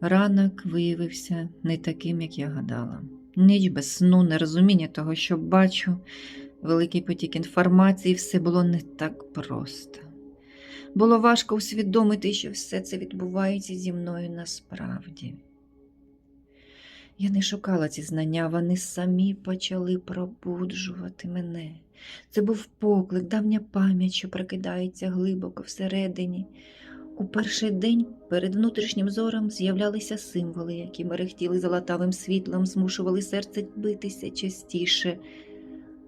Ранок виявився не таким, як я гадала. Ніч без сну, нерозуміння того, що бачу, великий потік інформації, все було не так просто. Було важко усвідомити, що все це відбувається зі мною насправді. Я не шукала ці знання, вони самі почали пробуджувати мене. Це був поклик, давня пам'ять, що прокидається глибоко всередині. У перший день перед внутрішнім зором з'являлися символи, які мерехтіли золотавим світлом, змушували серце битися частіше.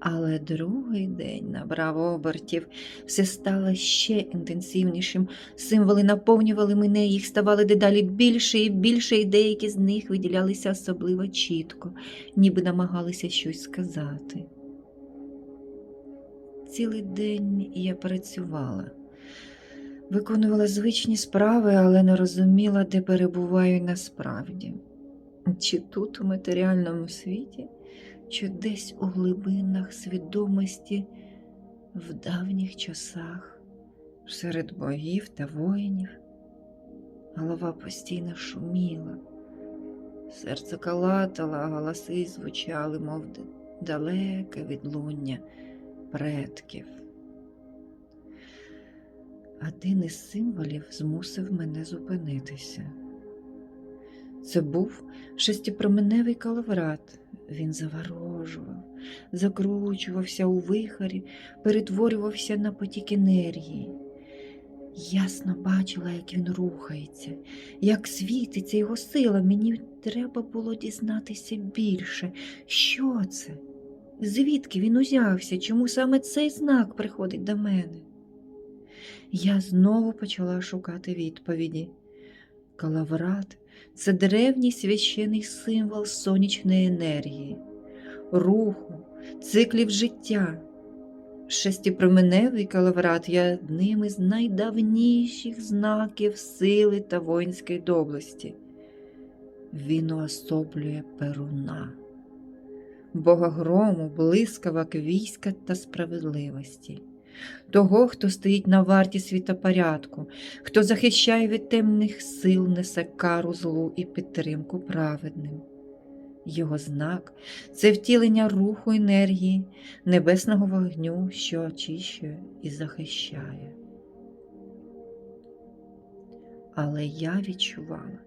Але другий день набрав обертів, все стало ще інтенсивнішим. Символи наповнювали мене, їх ставало дедалі більше і більше, і деякі з них виділялися особливо чітко, ніби намагалися щось сказати. Цілий день я працювала, виконувала звичні справи, але не розуміла, де перебуваю насправді. Чи тут, у матеріальному світі, чи десь у глибинах свідомості в давніх часах, серед богів та воїнів. Голова постійно шуміла, серце калатало, а голоси звучали, мов далеке відлуння предків. Один із символів змусив мене зупинитися. Це був шестипроменевий калаврат. Він заворожував, закручувався у вихорі, перетворювався на потік енергії. Ясно бачила, як він рухається, як світиться його сила. Мені треба було дізнатися більше. Що це? Звідки він узявся? Чому саме цей знак приходить до мене? Я знову почала шукати відповіді. Калаврат це древній священий символ сонячної енергії, руху, циклів життя. Шестипроменевий калаврат є одним із найдавніших знаків сили та воїнської доблесті. Він уособлює перуна, бога грому, блискавок війська та справедливості того, хто стоїть на варті світопорядку, хто захищає від темних сил, несе кару злу і підтримку праведним. Його знак це втілення руху енергії, небесного вогню, що очищує і захищає. Але я відчувала,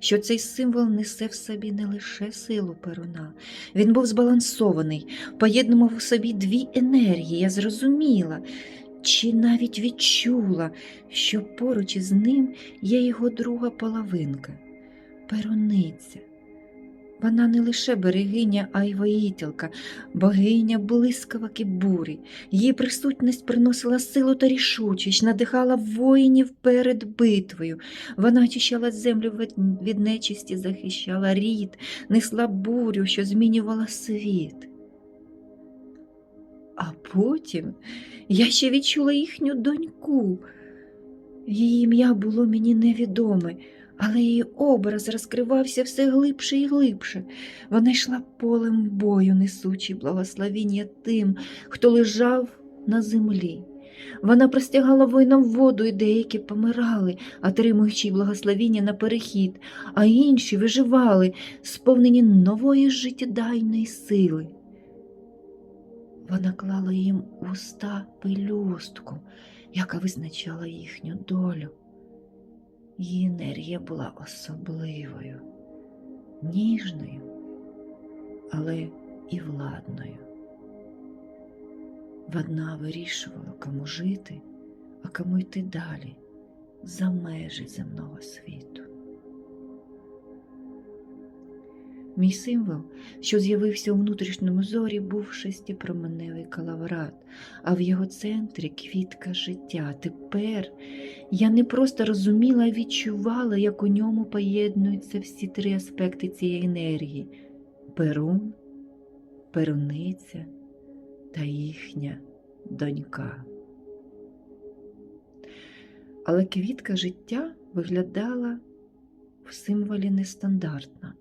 що цей символ несе в собі не лише силу перуна. Він був збалансований, поєднував у собі дві енергії. Я зрозуміла, чи навіть відчула, що поруч із ним є його друга половинка перуниця. Вона не лише берегиня, а й воїтелка, богиня блискавок і бурі. Її присутність приносила силу та рішучість, надихала воїнів перед битвою. Вона очищала землю від- нечисті, захищала рід, несла бурю, що змінювала світ. А потім я ще відчула їхню доньку. Її ім'я було мені невідоме, але її образ розкривався все глибше і глибше. Вона йшла полем бою, несучи благословіння тим, хто лежав на землі. Вона простягала воїнам воду, і деякі помирали, отримуючи благословіння на перехід, а інші виживали, сповнені нової життєдайної сили. Вона клала їм уста пелюстку, яка визначала їхню долю. Її енергія була особливою, ніжною, але і владною. Вона вирішувала, кому жити, а кому йти далі за межі земного світу. Мій символ, що з'явився у внутрішньому зорі, був шестипроменевий калаврат, а в його центрі квітка життя. Тепер я не просто розуміла, а відчувала, як у ньому поєднуються всі три аспекти цієї енергії перун, перуниця та їхня донька. Але квітка життя виглядала в символі нестандартно.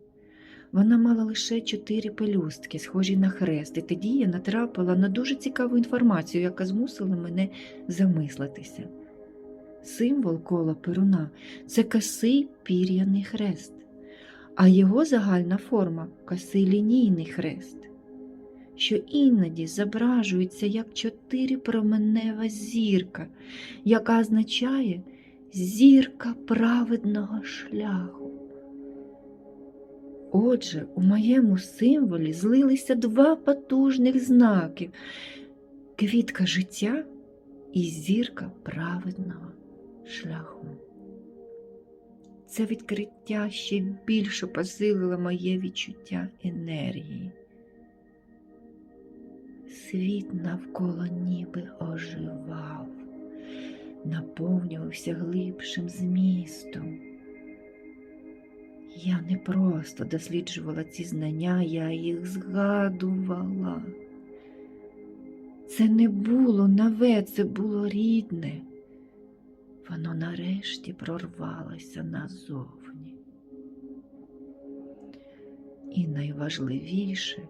Вона мала лише чотири пелюстки, схожі на хрест, і тоді я натрапила на дуже цікаву інформацію, яка змусила мене замислитися. Символ кола перуна це косий пір'яний хрест. а його загальна форма косий лінійний хрест, що іноді зображується як чотирипроменева зірка, яка означає зірка праведного шляху. Отже, у моєму символі злилися два потужних знаки квітка життя і зірка праведного шляху. Це відкриття ще більше посилило моє відчуття енергії. Світ навколо ніби оживав, наповнювався глибшим змістом. Я не просто досліджувала ці знання, я їх згадувала. Це не було нове, це було рідне. Воно нарешті прорвалося назовні. І найважливіше,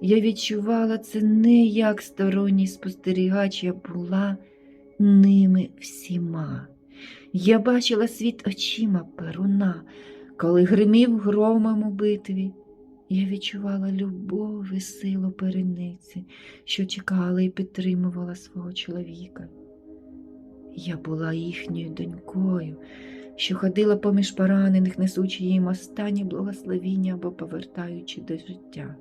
я відчувала це не як сторонній спостерігач, я була ними всіма. Я бачила світ очима перуна, коли гримів громом у битві. Я відчувала любов і силу перениці, що чекала і підтримувала свого чоловіка. Я була їхньою донькою, що ходила поміж поранених, несучи їм останнє благословіння або повертаючи до життя.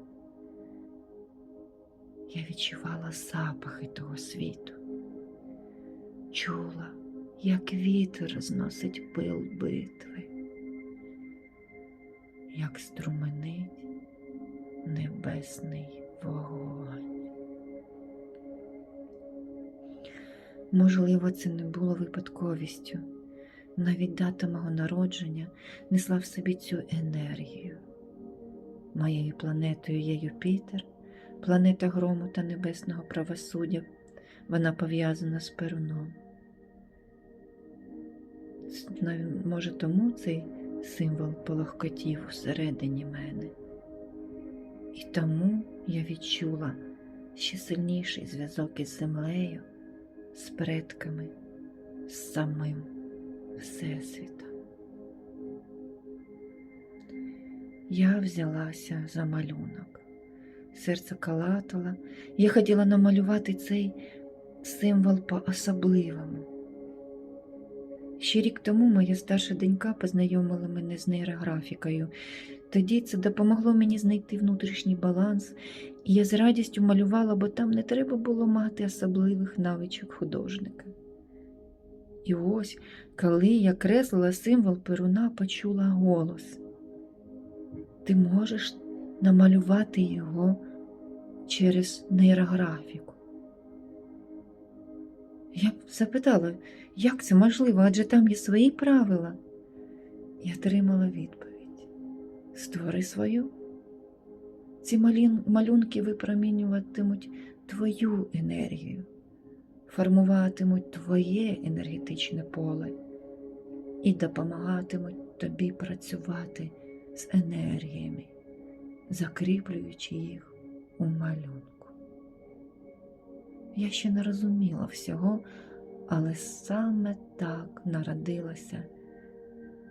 Я відчувала запахи того світу, чула, як вітер розносить пил битви, як струменить небесний вогонь. Можливо, це не було випадковістю. Навіть дата мого народження несла в собі цю енергію. Моєю планетою є Юпітер, планета грому та небесного правосуддя. Вона пов'язана з Перуном. Може, тому цей символ полохкотів всередині мене. І тому я відчула ще сильніший зв'язок із землею, з предками, з самим Всесвітом. Я взялася за малюнок. Серце калатало, я хотіла намалювати цей символ по-особливому. Ще рік тому моя старша донька познайомила мене з нейрографікою. Тоді це допомогло мені знайти внутрішній баланс, і я з радістю малювала, бо там не треба було мати особливих навичок художника. І ось, коли я креслила символ перуна, почула голос. Ти можеш намалювати його через нейрографіку. Я б запитала, як це можливо, адже там є свої правила. Я отримала відповідь: створи свою. Ці малюнки випромінюватимуть твою енергію, формуватимуть твоє енергетичне поле і допомагатимуть тобі працювати з енергіями, закріплюючи їх у малюнку. Я ще не розуміла всього, але саме так народилася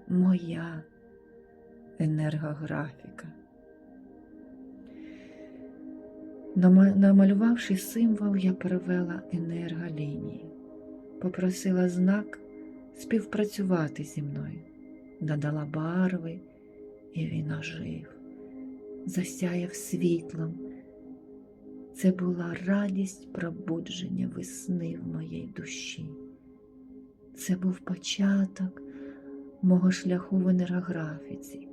моя енергографіка. Намалювавши символ, я перевела енерголінії, попросила знак співпрацювати зі мною, додала барви, і він ожив, засяяв світлом. Це була радість пробудження весни в моїй душі. Це був початок мого шляху в енергографіці,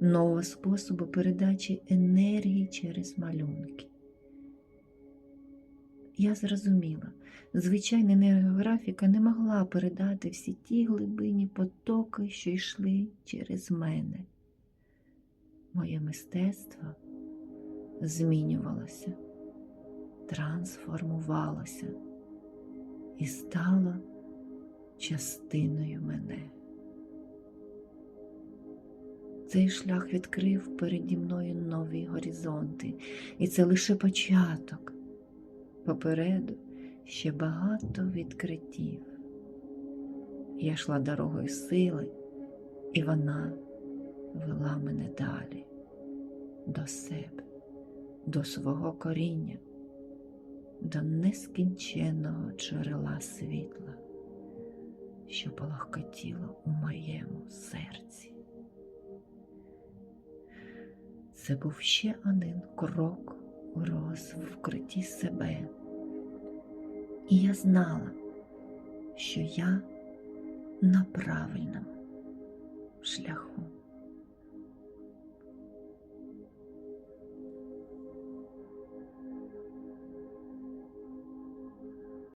нового способу передачі енергії через малюнки. Я зрозуміла, звичайна енергографіка не могла передати всі ті глибинні потоки, що йшли через мене. Моє мистецтво змінювалося, трансформувалося і стало частиною мене. Цей шлях відкрив переді мною нові горизонти, і це лише початок. Попереду ще багато відкриттів. Я йшла дорогою сили, і вона вела мене далі, до себе, до свого коріння, до нескінченного джерела світла, що палахкотіло у моєму серці. Це був ще один крок у розвкритті себе. І я знала, що я на правильному шляху.